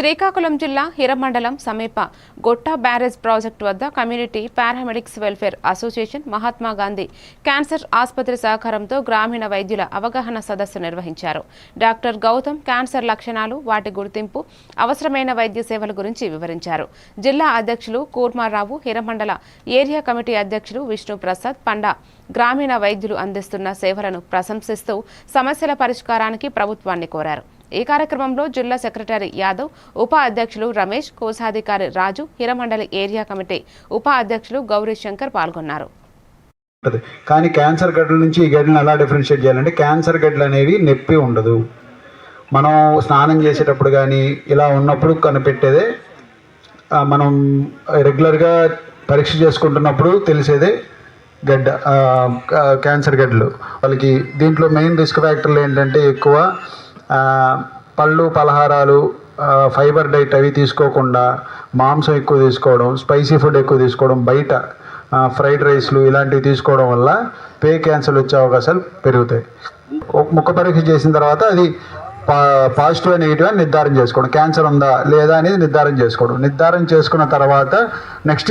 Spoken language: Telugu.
శ్రీకాకుళం జిల్లా హిరమండలం సమీప గొట్ట బ్యారేజ్ ప్రాజెక్టు వద్ద community paramedics welfare association Mahatma Gandhi cancer ఆసుపత్రి సహకారంతో గ్రామీణ వైద్యుల అవగాహన సదస్సు నిర్వహించారు. డాక్టర్ గౌతమ్ క్యాన్సర్ లక్షణాలు వాటి గుర్తింపు అవసరమైన వైద్య సేవల గురించి వివరించారు. జిల్లా అధ్యక్షులు కూర్మారావు హిరమండల ఏరియా కమిటీ అధ్యక్షులు విష్ణు ప్రసాద్ పండా గ్రామీణ వైద్యులు అందిస్తున్న సేవలను ప్రశంసిస్తూ సమస్యల పరిష్కారానికి ప్రభుత్వాన్ని కోరారు. ఈ కార్యక్రమంలో జిల్లా సెక్రటరీ యాదవ్ ఉప అధ్యక్షులు రమేష్ కోశాధికారి రాజు హిరమండలి ఏరియా కమిటీ ఉప అధ్యక్షులు గౌరీ శంకర్ పాల్గొన్నారు. కానీ క్యాన్సర్ గడ్డల నుంచి ఈ గడ్డలను ఎలా డిఫరెన్షియేట్ చేయాలంటే క్యాన్సర్ గడ్డలు అనేవి నొప్పి ఉండదు. మనం స్నానం చేసేటప్పుడు కానీ ఇలా ఉన్నప్పుడు కనిపెట్టేదే మనం రెగ్యులర్గా పరీక్ష చేసుకుంటున్నప్పుడు తెలిసేదే గడ్డ క్యాన్సర్ గడ్డలు. వాళ్ళకి దీంట్లో మెయిన్ రిస్క్ ఫ్యాక్టర్లు ఏంటంటే ఎక్కువ పళ్ళు పలహారాలు ఫైబర్ డైట్ అవి తీసుకోకుండా మాంసం ఎక్కువ తీసుకోవడం స్పైసీ ఫుడ్ ఎక్కువ తీసుకోవడం బయట ఫ్రైడ్ రైస్లు ఇలాంటివి తీసుకోవడం వల్ల పే క్యాన్సర్ వచ్చే అవకాశాలు పెరుగుతాయి. ముఖ పరీక్ష చేసిన తర్వాత అది పా పాజిటివ్ నెగిటివ్ అని నిర్ధారణ చేసుకోవడం. క్యాన్సర్ ఉందా లేదా అనేది నిర్ధారణ చేసుకోవడం. నిర్ధారణ చేసుకున్న తర్వాత నెక్స్ట్